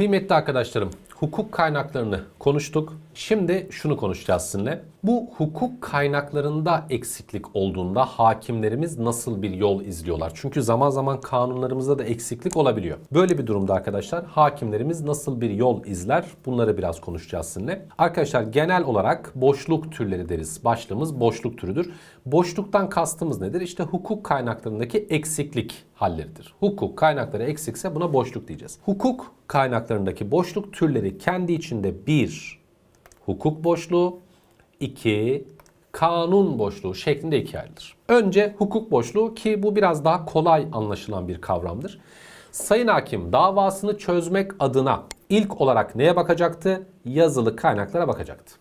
Kıymetli arkadaşlarım, hukuk kaynaklarını konuştuk. Şimdi şunu konuşacağız sizinle. Bu hukuk kaynaklarında eksiklik olduğunda hakimlerimiz nasıl bir yol izliyorlar? Çünkü zaman zaman kanunlarımızda da eksiklik olabiliyor. Böyle bir durumda arkadaşlar hakimlerimiz nasıl bir yol izler? Bunları biraz konuşacağız sizinle. Arkadaşlar genel olarak boşluk türleri deriz. Başlığımız boşluk türüdür. Boşluktan kastımız nedir? İşte hukuk kaynaklarındaki eksiklik halleridir. Hukuk kaynakları eksikse buna boşluk diyeceğiz. Hukuk kaynaklarındaki boşluk türleri kendi içinde bir hukuk boşluğu, 2 kanun boşluğu şeklinde ikiye ayrılır. Önce hukuk boşluğu ki bu biraz daha kolay anlaşılan bir kavramdır. Sayın Hakim davasını çözmek adına ilk olarak neye bakacaktı? Yazılı kaynaklara bakacaktı.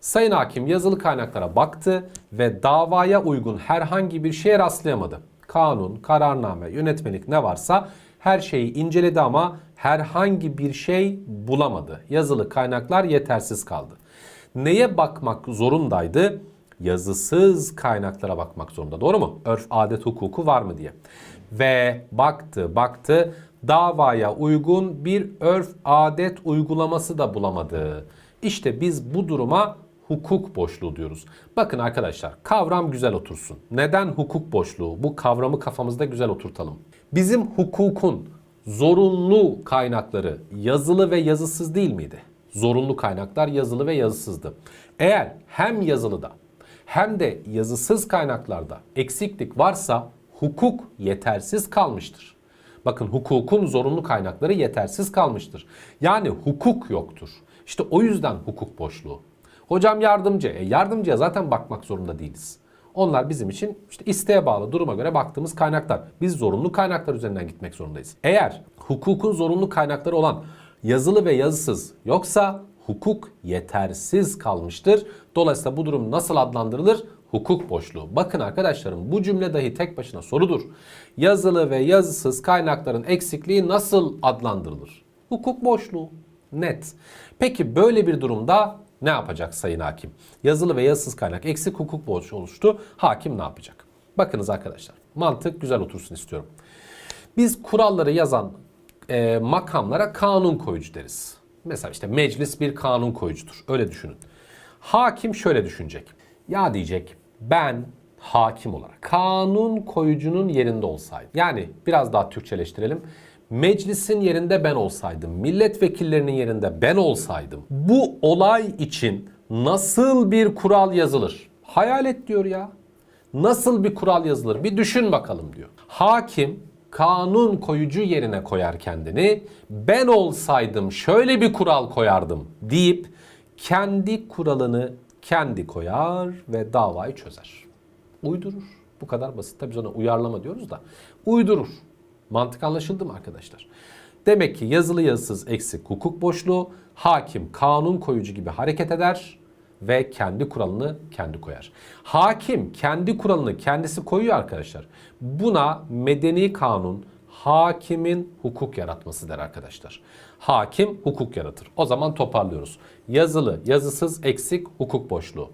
Sayın Hakim yazılı kaynaklara baktı ve davaya uygun herhangi bir şeye rastlayamadı. Kanun, kararname, yönetmelik ne varsa her şeyi inceledi ama herhangi bir şey bulamadı. Yazılı kaynaklar yetersiz kaldı. Neye bakmak zorundaydı? Yazısız kaynaklara bakmak zorunda. Doğru mu? Örf adet hukuku var mı diye. Ve baktı baktı davaya uygun bir örf adet uygulaması da bulamadı. İşte biz bu duruma hukuk boşluğu diyoruz. Bakın arkadaşlar kavram güzel otursun. Neden hukuk boşluğu? Bu kavramı kafamızda güzel oturtalım. Bizim hukukun zorunlu kaynakları yazılı ve yazısız değil miydi? Zorunlu kaynaklar yazılı ve yazısızdı. Eğer hem yazılıda hem de yazısız kaynaklarda eksiklik varsa hukuk yetersiz kalmıştır. Bakın hukukun zorunlu kaynakları yetersiz kalmıştır. Yani hukuk yoktur. İşte o yüzden hukuk boşluğu. Hocam yardımcı. E yardımcıya zaten bakmak zorunda değiliz. Onlar bizim için işte isteğe bağlı duruma göre baktığımız kaynaklar. Biz zorunlu kaynaklar üzerinden gitmek zorundayız. Eğer hukukun zorunlu kaynakları olan yazılı ve yazısız yoksa hukuk yetersiz kalmıştır. Dolayısıyla bu durum nasıl adlandırılır? Hukuk boşluğu. Bakın arkadaşlarım bu cümle dahi tek başına sorudur. Yazılı ve yazısız kaynakların eksikliği nasıl adlandırılır? Hukuk boşluğu. Net. Peki böyle bir durumda ne yapacak Sayın Hakim? Yazılı ve yazısız kaynak eksik hukuk boşluğu oluştu. Hakim ne yapacak? Bakınız arkadaşlar mantık güzel otursun istiyorum. Biz kuralları yazan e, makamlara kanun koyucu deriz. Mesela işte meclis bir kanun koyucudur. Öyle düşünün. Hakim şöyle düşünecek. Ya diyecek ben hakim olarak kanun koyucunun yerinde olsaydım. Yani biraz daha Türkçeleştirelim. Meclisin yerinde ben olsaydım, milletvekillerinin yerinde ben olsaydım bu olay için nasıl bir kural yazılır? Hayal et diyor ya. Nasıl bir kural yazılır? Bir düşün bakalım diyor. Hakim kanun koyucu yerine koyar kendini. Ben olsaydım şöyle bir kural koyardım deyip kendi kuralını kendi koyar ve davayı çözer. Uydurur. Bu kadar basit. Tabii ona uyarlama diyoruz da. Uydurur. Mantık anlaşıldı mı arkadaşlar? Demek ki yazılı yazısız eksik hukuk boşluğu, hakim kanun koyucu gibi hareket eder ve kendi kuralını kendi koyar. Hakim kendi kuralını kendisi koyuyor arkadaşlar. Buna medeni kanun hakimin hukuk yaratması der arkadaşlar. Hakim hukuk yaratır. O zaman toparlıyoruz. Yazılı, yazısız, eksik hukuk boşluğu.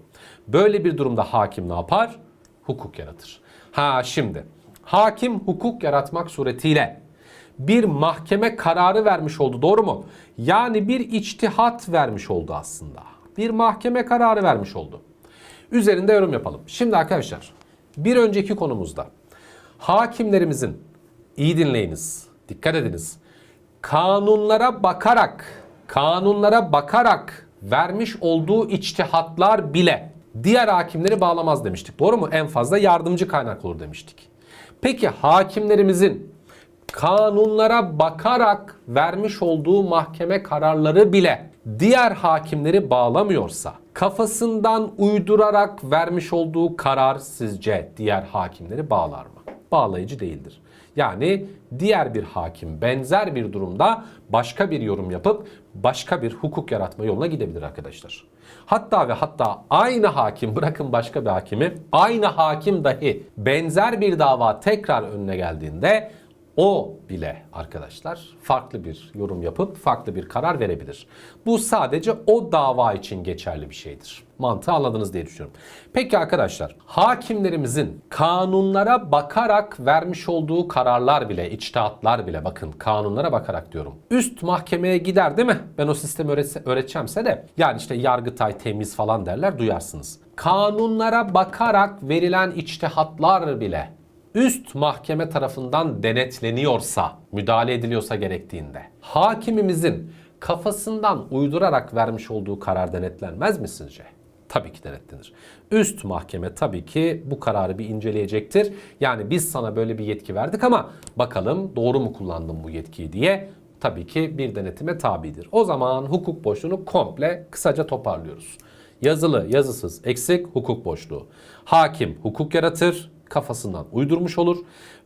Böyle bir durumda hakim ne yapar? Hukuk yaratır. Ha şimdi hakim hukuk yaratmak suretiyle bir mahkeme kararı vermiş oldu doğru mu? Yani bir içtihat vermiş oldu aslında. Bir mahkeme kararı vermiş oldu. Üzerinde yorum yapalım. Şimdi arkadaşlar bir önceki konumuzda hakimlerimizin iyi dinleyiniz, dikkat ediniz. Kanunlara bakarak, kanunlara bakarak vermiş olduğu içtihatlar bile diğer hakimleri bağlamaz demiştik. Doğru mu? En fazla yardımcı kaynak olur demiştik. Peki hakimlerimizin kanunlara bakarak vermiş olduğu mahkeme kararları bile diğer hakimleri bağlamıyorsa kafasından uydurarak vermiş olduğu karar sizce diğer hakimleri bağlar mı? Bağlayıcı değildir. Yani diğer bir hakim benzer bir durumda başka bir yorum yapıp başka bir hukuk yaratma yoluna gidebilir arkadaşlar. Hatta ve hatta aynı hakim bırakın başka bir hakimi aynı hakim dahi benzer bir dava tekrar önüne geldiğinde o bile arkadaşlar farklı bir yorum yapıp farklı bir karar verebilir. Bu sadece o dava için geçerli bir şeydir. Mantığı anladınız diye düşünüyorum. Peki arkadaşlar hakimlerimizin kanunlara bakarak vermiş olduğu kararlar bile, içtihatlar bile bakın kanunlara bakarak diyorum. Üst mahkemeye gider değil mi? Ben o sistemi öğretse, öğreteceğimse de yani işte yargıtay temiz falan derler duyarsınız. Kanunlara bakarak verilen içtihatlar bile üst mahkeme tarafından denetleniyorsa, müdahale ediliyorsa gerektiğinde, hakimimizin kafasından uydurarak vermiş olduğu karar denetlenmez mi sizce? Tabii ki denetlenir. Üst mahkeme tabii ki bu kararı bir inceleyecektir. Yani biz sana böyle bir yetki verdik ama bakalım doğru mu kullandın bu yetkiyi diye tabii ki bir denetime tabidir. O zaman hukuk boşluğunu komple kısaca toparlıyoruz. Yazılı, yazısız, eksik hukuk boşluğu. Hakim hukuk yaratır, kafasından uydurmuş olur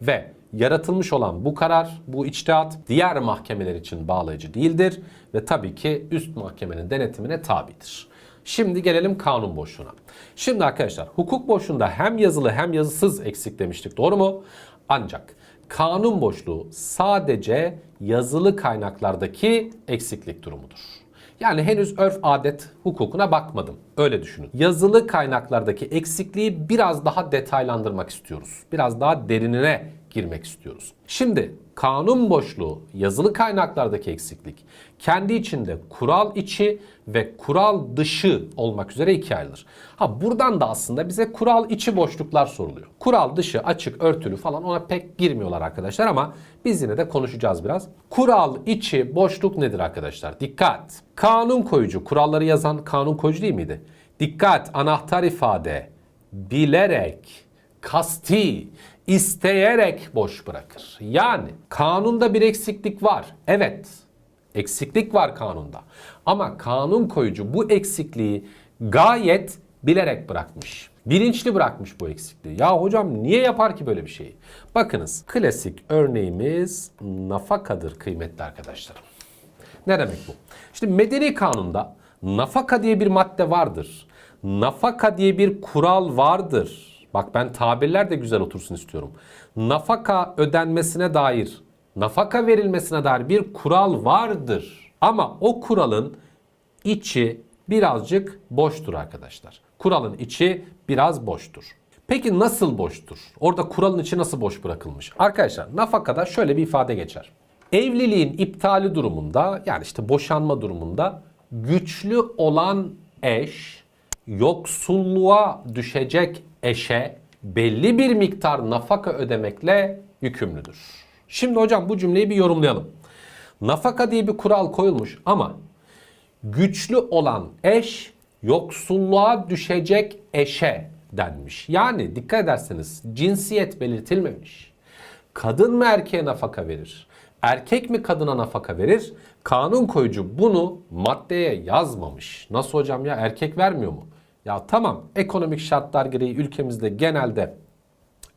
ve yaratılmış olan bu karar, bu içtihat diğer mahkemeler için bağlayıcı değildir ve tabii ki üst mahkemenin denetimine tabidir. Şimdi gelelim kanun boşluğuna. Şimdi arkadaşlar hukuk boşluğunda hem yazılı hem yazısız eksik demiştik doğru mu? Ancak kanun boşluğu sadece yazılı kaynaklardaki eksiklik durumudur. Yani henüz örf adet hukukuna bakmadım. Öyle düşünün. Yazılı kaynaklardaki eksikliği biraz daha detaylandırmak istiyoruz. Biraz daha derinine girmek istiyoruz. Şimdi kanun boşluğu, yazılı kaynaklardaki eksiklik kendi içinde kural içi ve kural dışı olmak üzere ikiye ayrılır. Ha buradan da aslında bize kural içi boşluklar soruluyor. Kural dışı, açık, örtülü falan ona pek girmiyorlar arkadaşlar ama biz yine de konuşacağız biraz. Kural içi boşluk nedir arkadaşlar? Dikkat! Kanun koyucu, kuralları yazan kanun koyucu değil miydi? Dikkat! Anahtar ifade bilerek, kasti, isteyerek boş bırakır. Yani kanunda bir eksiklik var. Evet. Eksiklik var kanunda. Ama kanun koyucu bu eksikliği gayet bilerek bırakmış. Bilinçli bırakmış bu eksikliği. Ya hocam niye yapar ki böyle bir şeyi? Bakınız klasik örneğimiz nafakadır kıymetli arkadaşlarım. Ne demek bu? İşte medeni kanunda nafaka diye bir madde vardır. Nafaka diye bir kural vardır. Bak ben tabirler de güzel otursun istiyorum. Nafaka ödenmesine dair, nafaka verilmesine dair bir kural vardır. Ama o kuralın içi birazcık boştur arkadaşlar. Kuralın içi biraz boştur. Peki nasıl boştur? Orada kuralın içi nasıl boş bırakılmış? Arkadaşlar nafakada şöyle bir ifade geçer. Evliliğin iptali durumunda yani işte boşanma durumunda güçlü olan eş yoksulluğa düşecek eşe belli bir miktar nafaka ödemekle yükümlüdür. Şimdi hocam bu cümleyi bir yorumlayalım. Nafaka diye bir kural koyulmuş ama güçlü olan eş yoksulluğa düşecek eşe denmiş. Yani dikkat ederseniz cinsiyet belirtilmemiş. Kadın mı erkeğe nafaka verir? Erkek mi kadına nafaka verir? Kanun koyucu bunu maddeye yazmamış. Nasıl hocam ya erkek vermiyor mu? Ya tamam ekonomik şartlar gereği ülkemizde genelde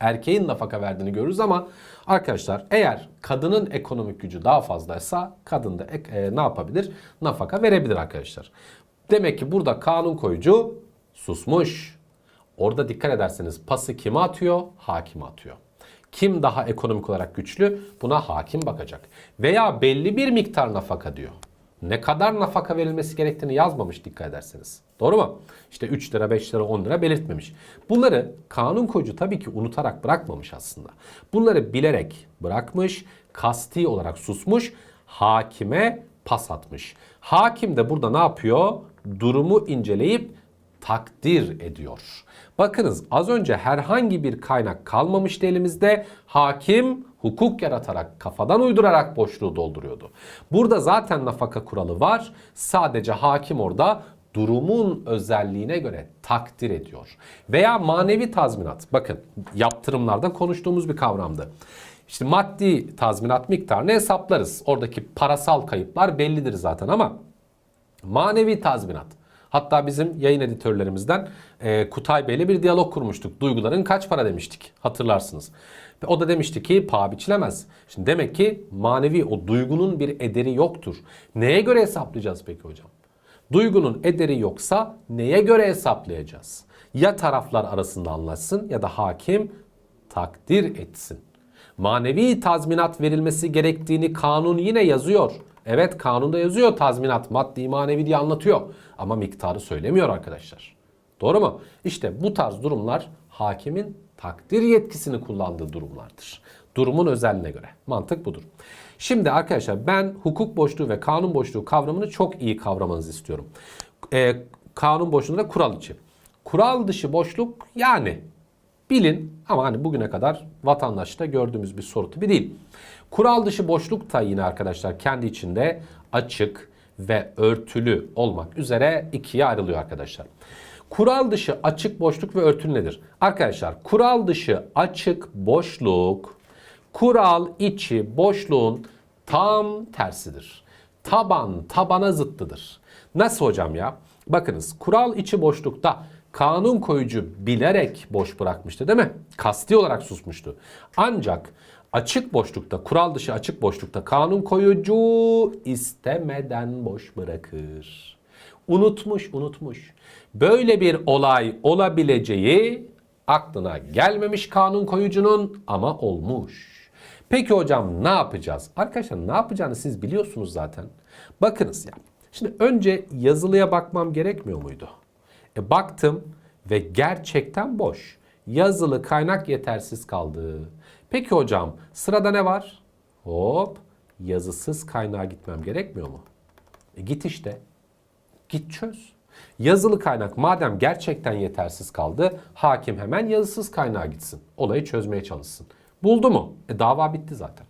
erkeğin nafaka verdiğini görürüz ama arkadaşlar eğer kadının ekonomik gücü daha fazlaysa kadın da ek- e, ne yapabilir? Nafaka verebilir arkadaşlar. Demek ki burada kanun koyucu susmuş. Orada dikkat ederseniz pası kime atıyor? Hakime atıyor. Kim daha ekonomik olarak güçlü? Buna hakim bakacak. Veya belli bir miktar nafaka diyor. Ne kadar nafaka verilmesi gerektiğini yazmamış dikkat ederseniz. Doğru mu? İşte 3 lira, 5 lira, 10 lira belirtmemiş. Bunları kanun koyucu tabii ki unutarak bırakmamış aslında. Bunları bilerek bırakmış, kasti olarak susmuş, hakime pas atmış. Hakim de burada ne yapıyor? Durumu inceleyip takdir ediyor. Bakınız az önce herhangi bir kaynak kalmamıştı elimizde. Hakim hukuk yaratarak, kafadan uydurarak boşluğu dolduruyordu. Burada zaten nafaka kuralı var. Sadece hakim orada durumun özelliğine göre takdir ediyor. Veya manevi tazminat. Bakın yaptırımlarda konuştuğumuz bir kavramdı. İşte maddi tazminat miktarını hesaplarız. Oradaki parasal kayıplar bellidir zaten ama Manevi tazminat. Hatta bizim yayın editörlerimizden e, Kutay Bey'le bir diyalog kurmuştuk. Duyguların kaç para demiştik hatırlarsınız. Ve o da demişti ki paha biçilemez. Şimdi demek ki manevi o duygunun bir ederi yoktur. Neye göre hesaplayacağız peki hocam? Duygunun ederi yoksa neye göre hesaplayacağız? Ya taraflar arasında anlaşsın ya da hakim takdir etsin. Manevi tazminat verilmesi gerektiğini kanun yine yazıyor. Evet kanunda yazıyor tazminat maddi manevi diye anlatıyor. Ama miktarı söylemiyor arkadaşlar. Doğru mu? İşte bu tarz durumlar hakimin takdir yetkisini kullandığı durumlardır. Durumun özelliğine göre. Mantık budur. Şimdi arkadaşlar ben hukuk boşluğu ve kanun boşluğu kavramını çok iyi kavramanızı istiyorum. Ee, kanun boşluğunda da kural içi. Kural dışı boşluk yani bilin ama hani bugüne kadar vatandaşta gördüğümüz bir soru tipi değil. Kural dışı boşluk da yine arkadaşlar kendi içinde açık ve örtülü olmak üzere ikiye ayrılıyor arkadaşlar. Kural dışı açık boşluk ve örtülü nedir? Arkadaşlar kural dışı açık boşluk kural içi boşluğun tam tersidir. Taban tabana zıttıdır. Nasıl hocam ya? Bakınız kural içi boşlukta kanun koyucu bilerek boş bırakmıştı değil mi? Kasti olarak susmuştu. Ancak açık boşlukta, kural dışı açık boşlukta kanun koyucu istemeden boş bırakır. Unutmuş, unutmuş. Böyle bir olay olabileceği aklına gelmemiş kanun koyucunun ama olmuş. Peki hocam ne yapacağız? Arkadaşlar ne yapacağını siz biliyorsunuz zaten. Bakınız ya. Şimdi önce yazılıya bakmam gerekmiyor muydu? E baktım ve gerçekten boş. Yazılı kaynak yetersiz kaldı. Peki hocam sırada ne var? Hop yazısız kaynağa gitmem gerekmiyor mu? E git işte. Git çöz. Yazılı kaynak madem gerçekten yetersiz kaldı, hakim hemen yazısız kaynağa gitsin. Olayı çözmeye çalışsın. Buldu mu? E dava bitti zaten.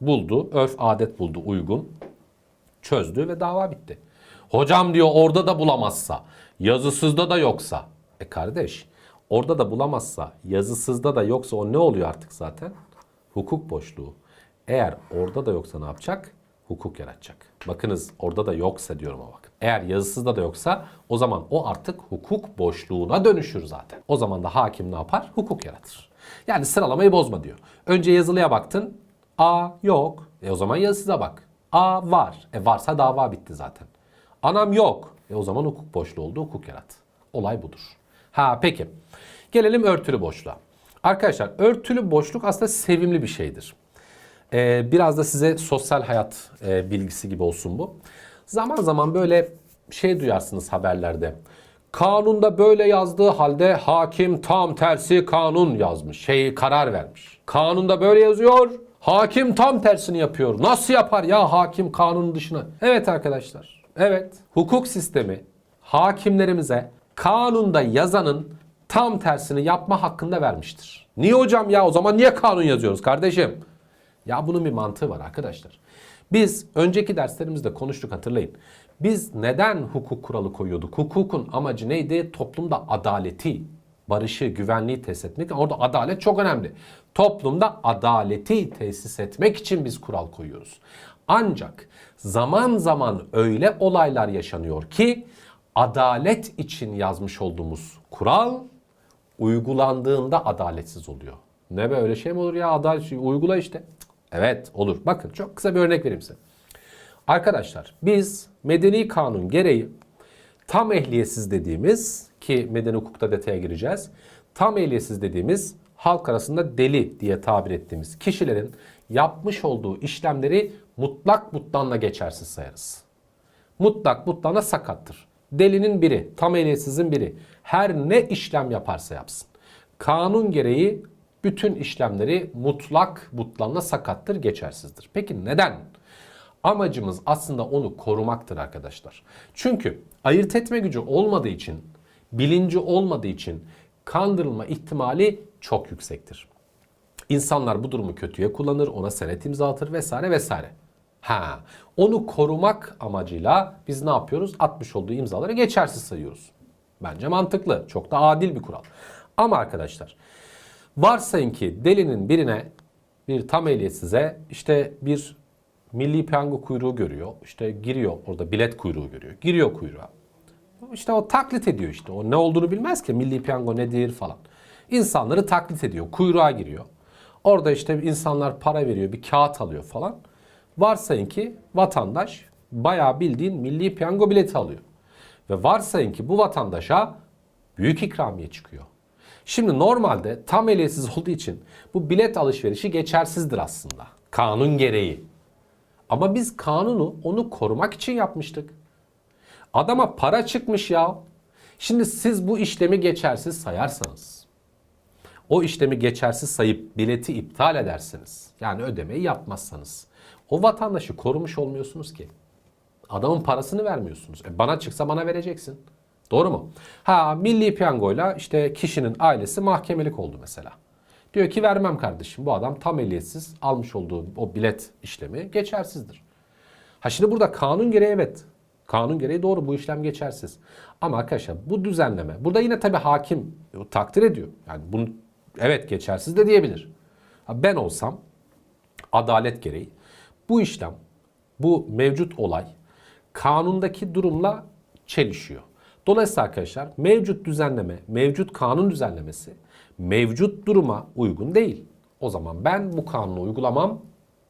Buldu, örf adet buldu uygun. Çözdü ve dava bitti. Hocam diyor orada da bulamazsa, yazısızda da yoksa. E kardeş, orada da bulamazsa, yazısızda da yoksa o ne oluyor artık zaten? Hukuk boşluğu. Eğer orada da yoksa ne yapacak? Hukuk yaratacak. Bakınız orada da yoksa diyorum ama bakın. Eğer yazısızda da yoksa o zaman o artık hukuk boşluğuna dönüşür zaten. O zaman da hakim ne yapar? Hukuk yaratır. Yani sıralamayı bozma diyor. Önce yazılıya baktın. A yok. E o zaman yazısıza bak. A var. E varsa dava bitti zaten. Anam yok. E o zaman hukuk boşluğu oldu. Hukuk yarat. Olay budur. Ha peki. Gelelim örtülü boşluğa. Arkadaşlar örtülü boşluk aslında sevimli bir şeydir. Ee, biraz da size sosyal hayat e, bilgisi gibi olsun bu. Zaman zaman böyle şey duyarsınız haberlerde. Kanunda böyle yazdığı halde hakim tam tersi kanun yazmış. Şey karar vermiş. Kanunda böyle yazıyor. Hakim tam tersini yapıyor. Nasıl yapar ya hakim kanunun dışına? Evet arkadaşlar. Evet. Hukuk sistemi hakimlerimize kanunda yazanın tam tersini yapma hakkında vermiştir. Niye hocam ya o zaman niye kanun yazıyoruz kardeşim? Ya bunun bir mantığı var arkadaşlar. Biz önceki derslerimizde konuştuk hatırlayın. Biz neden hukuk kuralı koyuyorduk? Hukukun amacı neydi? Toplumda adaleti, barışı, güvenliği tesis etmek. Orada adalet çok önemli. Toplumda adaleti tesis etmek için biz kural koyuyoruz. Ancak zaman zaman öyle olaylar yaşanıyor ki adalet için yazmış olduğumuz kural uygulandığında adaletsiz oluyor. Ne böyle şey mi olur ya adalet uygula işte. Evet olur. Bakın çok kısa bir örnek vereyim size. Arkadaşlar biz medeni kanun gereği tam ehliyetsiz dediğimiz ki medeni hukukta detaya gireceğiz. Tam ehliyetsiz dediğimiz halk arasında deli diye tabir ettiğimiz kişilerin yapmış olduğu işlemleri mutlak mutlanla geçersiz sayarız. Mutlak mutlana sakattır. Delinin biri, tam ehliyetsizin biri her ne işlem yaparsa yapsın. Kanun gereği bütün işlemleri mutlak mutlanla sakattır, geçersizdir. Peki neden? Amacımız aslında onu korumaktır arkadaşlar. Çünkü ayırt etme gücü olmadığı için, bilinci olmadığı için kandırılma ihtimali çok yüksektir. İnsanlar bu durumu kötüye kullanır, ona senet imzalatır vesaire vesaire. Ha, onu korumak amacıyla biz ne yapıyoruz? Atmış olduğu imzaları geçersiz sayıyoruz. Bence mantıklı. Çok da adil bir kural. Ama arkadaşlar varsayın ki delinin birine bir tam ehliyetsize işte bir milli piyango kuyruğu görüyor. İşte giriyor orada bilet kuyruğu görüyor. Giriyor kuyruğa. İşte o taklit ediyor işte. O ne olduğunu bilmez ki milli piyango nedir falan. İnsanları taklit ediyor. Kuyruğa giriyor. Orada işte insanlar para veriyor, bir kağıt alıyor falan. Varsayın ki vatandaş bayağı bildiğin milli piyango bileti alıyor. Ve varsayın ki bu vatandaşa büyük ikramiye çıkıyor. Şimdi normalde tam ehliyetsiz olduğu için bu bilet alışverişi geçersizdir aslında. Kanun gereği. Ama biz kanunu onu korumak için yapmıştık. Adama para çıkmış ya. Şimdi siz bu işlemi geçersiz sayarsanız, o işlemi geçersiz sayıp bileti iptal ederseniz, yani ödemeyi yapmazsanız, o vatandaşı korumuş olmuyorsunuz ki. Adamın parasını vermiyorsunuz. E bana çıksa bana vereceksin. Doğru mu? Ha milli piyangoyla işte kişinin ailesi mahkemelik oldu mesela. Diyor ki vermem kardeşim bu adam tam ehliyetsiz almış olduğu o bilet işlemi geçersizdir. Ha şimdi burada kanun gereği evet. Kanun gereği doğru bu işlem geçersiz. Ama arkadaşlar bu düzenleme burada yine tabii hakim takdir ediyor. Yani bunu evet geçersiz de diyebilir. Ha ben olsam adalet gereği bu işlem bu mevcut olay kanundaki durumla çelişiyor. Dolayısıyla arkadaşlar mevcut düzenleme, mevcut kanun düzenlemesi mevcut duruma uygun değil. O zaman ben bu kanunu uygulamam,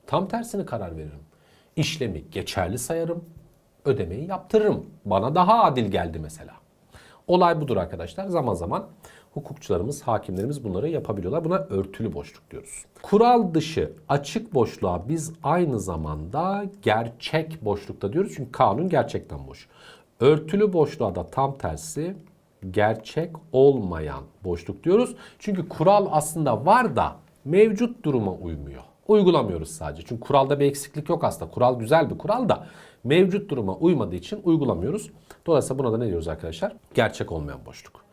tam tersini karar veririm. İşlemi geçerli sayarım, ödemeyi yaptırırım. Bana daha adil geldi mesela. Olay budur arkadaşlar. Zaman zaman hukukçularımız, hakimlerimiz bunları yapabiliyorlar. Buna örtülü boşluk diyoruz. Kural dışı açık boşluğa biz aynı zamanda gerçek boşlukta diyoruz. Çünkü kanun gerçekten boş. Örtülü boşluğa da tam tersi gerçek olmayan boşluk diyoruz. Çünkü kural aslında var da mevcut duruma uymuyor. Uygulamıyoruz sadece. Çünkü kuralda bir eksiklik yok aslında. Kural güzel bir kural da mevcut duruma uymadığı için uygulamıyoruz. Dolayısıyla buna da ne diyoruz arkadaşlar? Gerçek olmayan boşluk.